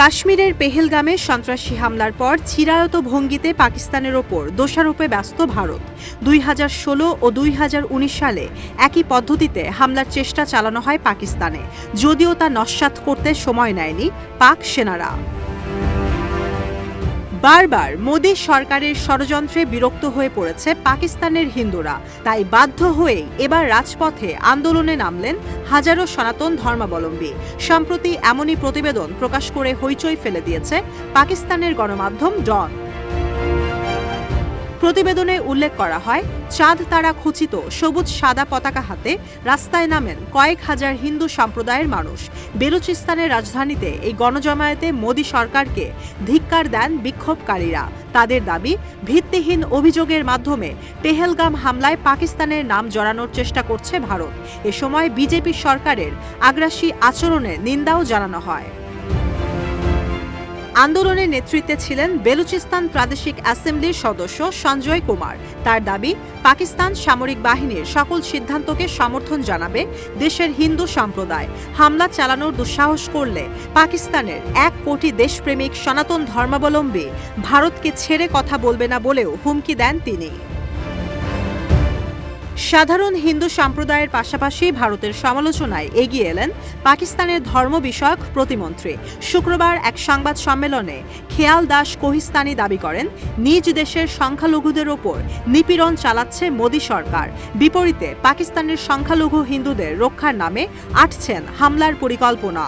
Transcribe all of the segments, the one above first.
কাশ্মীরের পেহেলগামে সন্ত্রাসী হামলার পর চিরায়ত ভঙ্গিতে পাকিস্তানের ওপর দোষারোপে ব্যস্ত ভারত। দুই হাজার ষোলো ও দুই হাজার উনিশ সালে একই পদ্ধতিতে হামলার চেষ্টা চালানো হয় পাকিস্তানে। যদিও তা নস্বাত করতে সময় নেয়নি পাক সেনারা। বারবার মোদী সরকারের ষড়যন্ত্রে বিরক্ত হয়ে পড়েছে পাকিস্তানের হিন্দুরা। তাই বাধ্য হয়ে এবার রাজপথে আন্দোলনে নামলেন হাজারো সনাতন ধর্মাবলম্বী। সম্প্রতি এমনই প্রতিবেদন প্রকাশ করে হইচই ফেলে দিয়েছে পাকিস্তানের গণমাধ্যম ডন। প্রতিবেদনে উল্লেখ করা হয়, চাঁদ তারা খচিত সবুজ সাদা পতাকা হাতে রাস্তায় নামেন কয়েক হাজার হিন্দু সম্প্রদায়ের মানুষ। বেলুচিস্তানের রাজধানীতে এই গণজমায়েতে মোদী সরকারকে ধিক্কার দেন বিক্ষোভকারীরা। তাদের দাবি, ভিত্তিহীন অভিযোগের মাধ্যমে পেহেলগাম হামলায় পাকিস্তানের নাম জড়ানোর চেষ্টা করছে ভারত। এ সময় বিজেপি সরকারের আগ্রাসী আচরণে নিন্দাও জানানো হয়। আন্দোলনের নেতৃত্বে ছিলেন বেলুচিস্তান প্রাদেশিক অ্যাসেম্বলির সদস্য সঞ্জয় কুমার। তার দাবি, পাকিস্তান সামরিক বাহিনীর সকল সিদ্ধান্তকে সমর্থন জানাবে দেশের হিন্দু সম্প্রদায়। হামলা চালানোর দুঃসাহস করলে পাকিস্তানের এক কোটি দেশপ্রেমিক সনাতন ধর্মাবলম্বী ভারতকে ছেড়ে কথা বলবে না বলেও হুমকি দেন তিনি। সাধারণ হিন্দু সম্প্রদায়ের পাশাপাশি ভারতের সমালোচনায় এগিয়ে এলেন পাকিস্তানের ধর্ম বিষয়ক প্রতিমন্ত্রী। শুক্রবার এক সংবাদ সম্মেলনে খেয়াল দাস কোহিস্তানি দাবি করেন, নিজ দেশের সংখ্যালঘুদের ওপর নিপীড়ন চালাচ্ছে মোদী সরকার। বিপরীতে পাকিস্তানের সংখ্যালঘু হিন্দুদের রক্ষার নামে আটছেন হামলার পরিকল্পনা।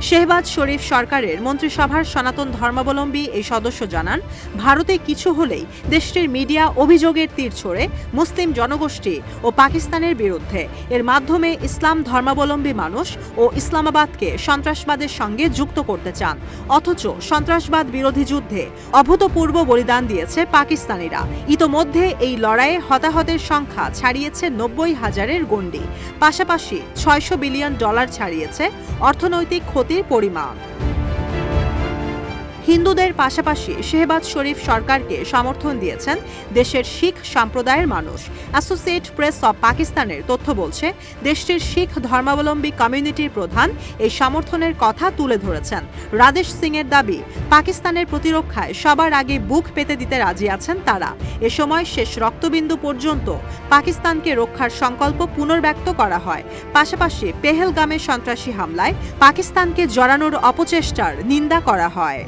শেহবাজ শরীফ সরকারের মন্ত্রিসভার সনাতন ধর্মাবলম্বী এই সদস্য জানান, ভারতে কিছু হলেই দেশটির মিডিয়া অভিযোগের তীর ছড়ে মুসলিম জনগোষ্ঠী ও পাকিস্তানের বিরুদ্ধে। এর মাধ্যমে ইসলাম ধর্মাবলম্বী মানুষ ও ইসলামাবাদকে সন্ত্রাসবাদের সঙ্গে যুক্ত করতে চান। অথচ সন্ত্রাসবাদ বিরোধী যুদ্ধে অভূতপূর্ব বলিদান দিয়েছে পাকিস্তানিরা। ইতোমধ্যে এই লড়াইয়ে হতাহতের সংখ্যা ছাড়িয়েছে নব্বই হাজারের গণ্ডি। পাশাপাশি ছয়শো বিলিয়ন ডলার ছাড়িয়েছে অর্থনৈতিক ক্ষতির পরিমাণ। হিন্দুদের পাশাপাশি শেহবাজ শরীফ সরকারকে সমর্থন দিয়েছেন দেশের শিখ সম্প্রদায়ের মানুষ। অ্যাসোসিয়েট প্রেস অব পাকিস্তানের তথ্য বলছে, দেশটির শিখ ধর্মাবলম্বী কমিউনিটির প্রধান এই সমর্থনের কথা তুলে ধরেছেন। রাদেশ সিং এর দাবি, পাকিস্তানের প্রতিরক্ষায় সবার আগে বুক পেতে দিতে রাজি আছেন তারা। এ সময় শেষ রক্তবিন্দু পর্যন্ত পাকিস্তানকে রক্ষার সংকল্প পুনর্ব্যক্ত করা হয়। পাশাপাশি পেহেলগামে সন্ত্রাসী হামলায় পাকিস্তানকে জড়ানোর অপচেষ্টার নিন্দা করা হয়।